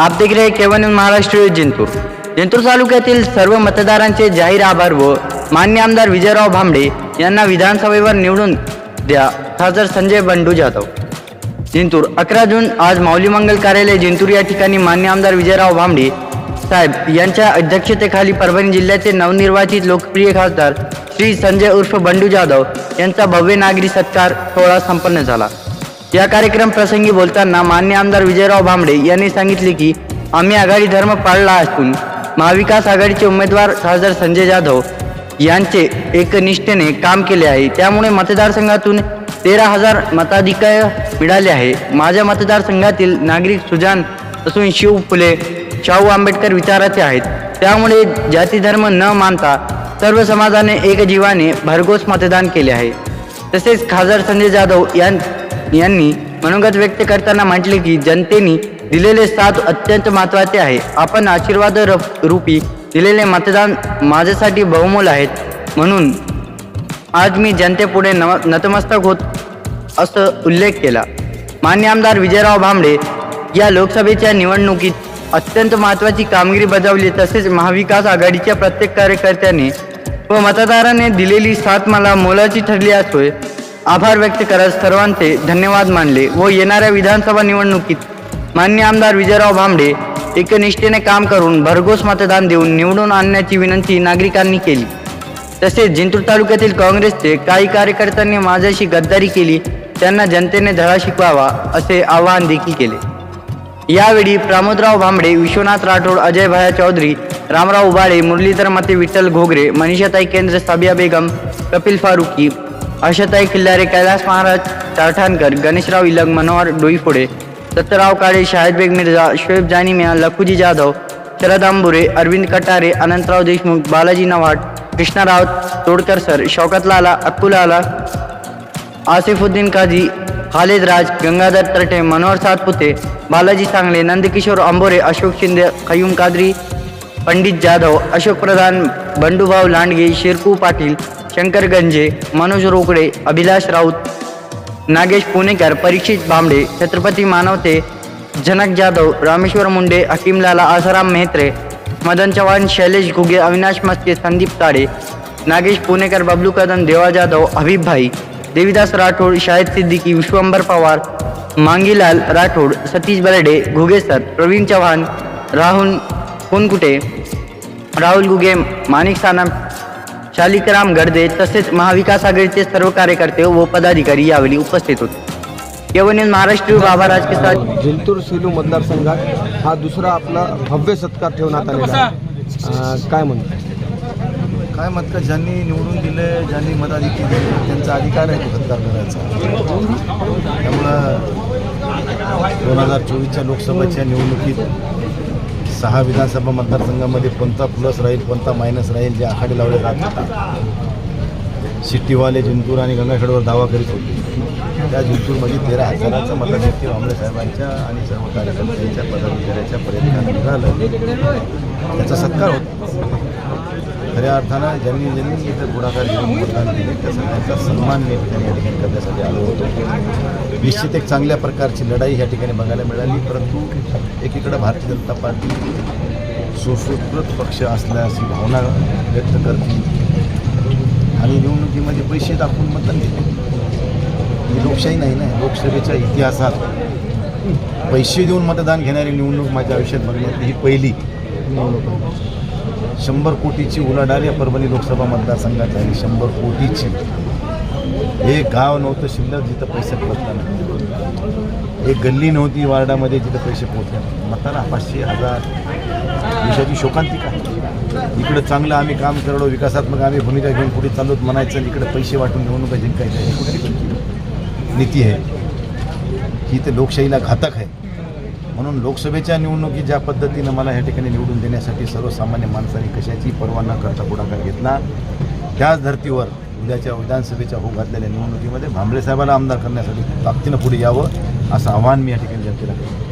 आप देख रहे केवन महाराष्ट्र जिंतूर जिंतूर तालुक्यातील सर्व मतदारांचे जाहीर आभार व मान्य आमदार विजयराव भांबडे यांना विधानसभेवर निवडून द्या खासदार संजय बंडू जाधव। जिंतूर अकरा जून आज माऊली मंगल कार्यालय जिंतूर या ठिकाणी मान्य आमदार विजयराव भांबडे साहेब यांच्या अध्यक्षतेखाली परभणी जिल्ह्याचे नवनिर्वाचित लोकप्रिय खासदार श्री संजय उर्फ बंडू जाधव यांचा भव्य नागरी सत्कार सोहळा संपन्न झाला। या कार्यक्रम प्रसंगी बोलताना मान्य आमदार विजयराव भांबडे यांनी सांगितले की आम्ही आघाडी धर्म पाळला असून महाविकास आघाडीचे उमेदवार खासदार संजय जाधव यांचे एकनिष्ठेने काम केले आहे. त्यामुळे मतदारसंघातून तेरा हजार मताधिक्य मिळाले आहे. माझ्या मतदारसंघातील नागरिक सुजान असून शिव फुले शाहू आंबेडकर विचाराचे आहेत. त्यामुळे जातीधर्म न मानता सर्व समाजाने एक जीवाने भरघोस मतदान केले आहे. तसेच खासदार संजय जाधव यां यांनी मनोगत व्यक्त करताना म्हटले की जनतेने दिलेले साथ अत्यंत महत्त्वाचे आहे. आपण आशीर्वाद रूपी दिलेले मतदान माझ्यासाठी बहुमोल आहेत. म्हणून आज मी जनतेपुढे नव नतमस्तक होत असं उल्लेख केला. मान्य आमदार विजयराव भांबडे या लोकसभेच्या निवडणुकीत अत्यंत महत्त्वाची कामगिरी बजावली तसेच महाविकास आघाडीच्या प्रत्येक कार्यकर्त्याने व मतदाराने दिलेली साथ मला मोलाची ठरली असोय. आभार व्यक्त करत सर्वांचे धन्यवाद मानले व येणाऱ्या विधानसभा निवडणुकीत मान्य आमदार विजयराव भांबडे एकनिष्ठेने काम करून भरघोस मतदान देऊन निवडून आणण्याची विनंती नागरिकांनी केली. तसेच जिंतूर तालुक्यातील काँग्रेसचे काही कार्यकर्त्यांनी माझ्याशी गद्दारी केली त्यांना जनतेने धडा शिकवावा असे आवाहन देखील केले. यावेळी प्रमोदराव भांबडे विश्वनाथ राठोड अजय भाया चौधरी रामराव उबाळे मुरलीधर मते विठ्ठल घोगरे मनीषाताई केंद्र साबिया बेगम कपिल फारुकी आशाताई किल्लारे कैलास महाराज चारठाणकर गणेशराव इलग मनोहर डोईफोडे दत्तराव काळे शाहिदबेग मिर्झा शोएब जानी मिया लखुजी जाधव शरद आंबुरे अरविंद कटारे अनंतराव देशमुख बालाजी नवाट कृष्णाराव तोडकर सर शौकत लाला अक्कुल आसिफुद्दीन काझी खालिद राज गंगाधर तरटे मनोहर सातपुते बालाजी सांगले नंदकिशोर अंबोरे अशोक शिंदे खयूम कादरी पंडित जाधव अशोक प्रधान बंडूभाऊ लांडगे शिरकू पाटील शंकर गंजे मनोज रोकडे अभिलाष राऊत नागेश पुणेकर परीक्षित भांबडे छत्रपती मानवते जनक जाधव रामेश्वर मुंडे हकीमलाला आसाराम मेहत्रे मदन चव्हाण शैलेश घुगे अविनाश मस्के संदीप ताडे नागेश पुणेकर बबलू कदम देवा जाधव हबीब भाई देवीदास राठोड शाहिद सिद्दीकी विश्वंभर पवार मांगीलाल राठोड सतीश बर्डे घुगे सर प्रवीण चव्हाण राहुल कुनकुटे राहुल घुगे माणिक सानप शालिकराम गडदे तसेच महाविकास आघाडीचे सर्व कार्यकर्ते व पदाधिकारी यावेळी उपस्थित होते. केवळ महाराष्ट्र बाबा राजकिसाद जिंतूर सेलू मतदारसंघात हा दुसरा आपला भव्य सत्कार ठेवण्यात आलेला काय म्हणतो? काय मत का ज्यांनी निवडून दिले ज्यांनी मताधिकी दिले त्यांचा अधिकार आहे तो सत्कार करायचा. त्यामुळं दोन हजार चोवीसच्या लोकसभेच्या निवडणुकीत सहा विधानसभा मतदारसंघामध्ये कोणता प्लस राहील कोणता मायनस राहील जे आखाडे लावले जात होता सिट्टीवाले जिंतूर आणि गंगाखेडवर दावा करीत होते. त्या जिंतूरमध्ये तेरा हजाराचं मताधिक्य आंबळे साहेबांच्या आणि सर्व कार्यकर्त्यांच्या पदाधिकाऱ्याच्या प्रयत्नात झालं. त्याचा सत्कार होता. खऱ्या अर्थानं ज्यांनी ज्यांनी इथं पुढाकार घेऊन मतदान केले त्या सगळ्यांचा सन्मान मी ठिकाणी या ठिकाणी करण्यासाठी आलो होतो. निश्चित एक चांगल्या प्रकारची लढाई ह्या ठिकाणी बघायला मिळाली परंतु एकीकडं भारतीय जनता पार्टी सुसुकृत पक्ष असल्याची भावना व्यक्त करते. आणि निवडणुकीमध्ये पैसे दाखवून मतदान घेते ही लोकशाही नाही ना लोकसभेच्या इतिहासात पैसे देऊन मतदान घेणारी निवडणूक माझ्या आयुष्यात बघण्यात ही पहिली. निवडणूक शंभर कोटीची उलाढाल या परभणी लोकसभा मतदारसंघात झाली. शंभर कोटीची. हे गाव नव्हतं शिल्लक जिथं पैसे पोहोचला एक गल्ली नव्हती वार्डामध्ये जिथं पैसे पोहोचले मताला पाचशे हजार. देशाची शोकांतिका इकडं चांगलं आम्ही काम करलो विकासात्मक आम्ही भूमिका घेऊन पुढे चाललोत म्हणायचं आणि इकडे पैसे वाटून निवडणुका जिंकायचं ही नीती आहे. ही तर लोकशाहीला घातक आहे. म्हणून लोकसभेच्या निवडणुकीत ज्या पद्धतीनं मला या ठिकाणी निवडून देण्यासाठी सर्वसामान्य माणसांनी कशाची पर्वा न करता पुढाकार घेतला. त्याच धर्तीवर उद्याच्या विधानसभेच्या होऊ घातलेल्या निवडणुकीमध्ये भांबळे साहेबाला आमदार करण्यासाठी ताकदीनं पुढे यावं असं आव्हान मी या ठिकाणी जनतेला केलं.